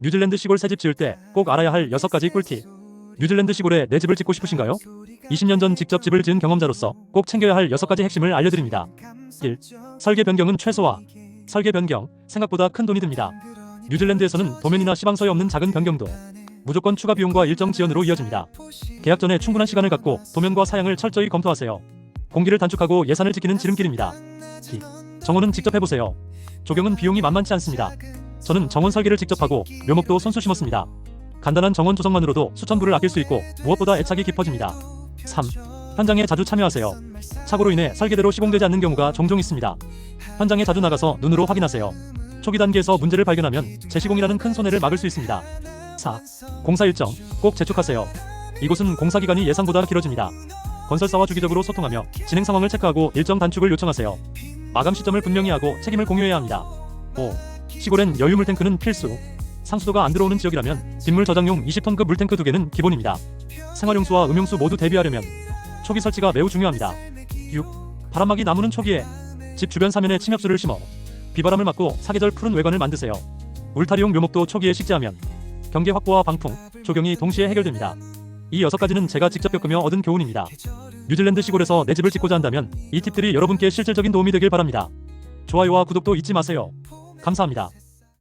뉴질랜드 시골 새집 지을 때 꼭 알아야 할 6가지 꿀팁. 뉴질랜드 시골에 내 집을 짓고 싶으신가요? 20년 전 직접 집을 지은 경험자로서 꼭 챙겨야 할 6가지 핵심을 알려드립니다. 1. 설계 변경은 최소화. 설계 변경, 생각보다 큰 돈이 듭니다. 뉴질랜드에서는 도면이나 시방서에 없는 작은 변경도 무조건 추가 비용과 일정 지연으로 이어집니다. 계약 전에 충분한 시간을 갖고 도면과 사양을 철저히 검토하세요. 공기를 단축하고 예산을 지키는 지름길입니다. 2. 정원은 직접 해보세요. 조경은 비용이 만만치 않습니다. 저는 정원 설계를 직접 하고 묘목도 손수 심었습니다. 간단한 정원 조성만으로도 수천 불을 아낄 수 있고 무엇보다 애착이 깊어집니다. 3. 현장에 자주 참여하세요. 착오로 인해 설계대로 시공되지 않는 경우가 종종 있습니다. 현장에 자주 나가서 눈으로 확인하세요. 초기 단계에서 문제를 발견하면 재시공이라는 큰 손해를 막을 수 있습니다. 4. 공사 일정 꼭 재촉하세요. 이곳은 공사 기간이 예상보다 길어집니다. 건설사와 주기적으로 소통하며 진행 상황을 체크하고 일정 단축을 요청하세요. 마감 시점을 분명히 하고 책임을 공유해야 합니다. 5. 시골엔 여유 물탱크는 필수. 상수도가 안 들어오는 지역이라면 빗물 저장용 20톤급 물탱크 2개는 기본입니다. 생활용수와 음용수 모두 대비하려면 초기 설치가 매우 중요합니다. 6. 바람막이 나무는 초기에 집 주변 사면에 침엽수를 심어 비바람을 막고 사계절 푸른 외관을 만드세요. 울타리용 묘목도 초기에 식재하면 경계 확보와 방풍, 조경이 동시에 해결됩니다. 이 여섯 가지는 제가 직접 겪으며 얻은 교훈입니다. 뉴질랜드 시골에서 내 집을 짓고자 한다면 이 팁들이 여러분께 실질적인 도움이 되길 바랍니다. 좋아요와 구독도 잊지 마세요. 감사합니다.